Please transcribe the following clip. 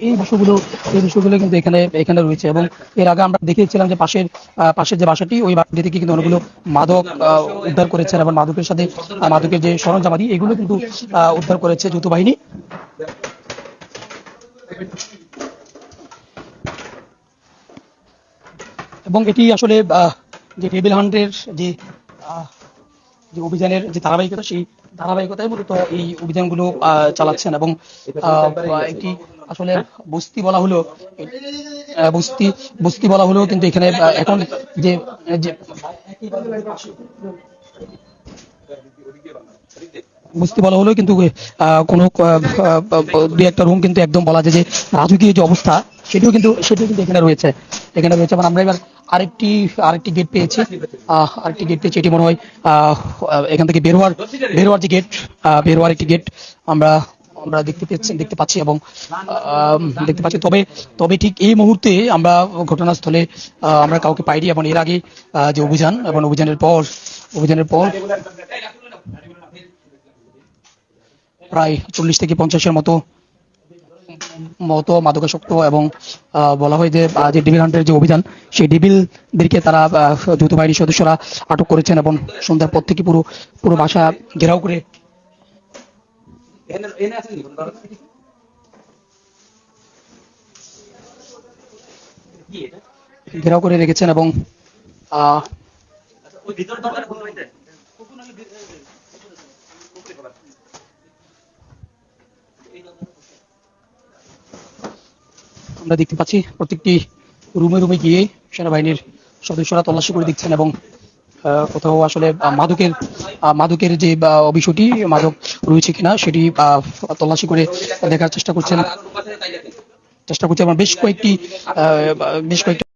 এই বিষয়গুলো এই বিষয়গুলো কিন্তু এখানে এখানে রয়েছে এবং এর আগে আমরা দেখেছিলাম যে পাশের পাশের যে বাসাটি ওই বাসাটি থেকে কিন্তু অনেকগুলো মাদক উদ্ধার করেছেন এবং মাদকের সাথে মাদকের যে সরঞ্জামাদি এগুলো কিন্তু উদ্ধার করেছে যৌথ বাহিনী। এবং এটি আসলে যে টেবিল হান্টের আহ, যে অভিযানের যে ধারাবাহিকতা সেই ধারাবাহিকতায় মূলত এই অভিযানগুলো চালাচ্ছেন এবং একটি আসলে বস্তি বলা হলো বস্তি বস্তি বলা হলেও কিন্তু এখানে এখন যে বস্তি বলা হলেও কিন্তু কোনো দুই একটা রুম কিন্তু একদম বলা যায় যে রাজকীয় যে অবস্থা সেটিও কিন্তু সেটিও কিন্তু এখানে রয়েছে এখানে রয়েছে। এবং আমরা এবার আরেকটি আরেকটি গেট পেয়েছি। আরেকটি গেট পেয়েছি। এটি মনে হয় এখান থেকে বের হওয়ার বের হওয়ার যে গেট বের হওয়ার একটি গেট আমরা আমরা দেখতে পেয়েছি, দেখতে পাচ্ছি এবং দেখতে পাচ্ছি। তবে তবে ঠিক এই মুহূর্তে আমরা ঘটনাস্থলে আমরা কাউকে পাইনি এবং এর আগে যে অভিযান এবং অভিযানের পর অভিযানের পর প্রায় চল্লিশ থেকে পঞ্চাশের মতো মতো মাদকাসক্ত এবং বলা হয় যে যে ডিবিল হান্টের যে অভিযান সেই ডিবিলদেরকে তারা যৌথ বাহিনীর সদস্যরা আটক করেছেন এবং সন্ধ্যার পর থেকে পুরো পুরো বাসা ঘেরাও করে। ঘেরাও করে রেখেছেন এবং আহ, আমরা দেখতে পাচ্ছি প্রত্যেকটি রুমে রুমে গিয়ে সেনাবাহিনীর সদস্যরা তল্লাশি করে দেখছেন এবং কোথাও আসলে মাদকের মাদকের যে বিষয়টি মাদক রয়েছে কিনা সেটি তল্লাশি করে দেখার চেষ্টা করছেন। চেষ্টা করছে আমার। বেশ কয়েকটি বেশ কয়েকটি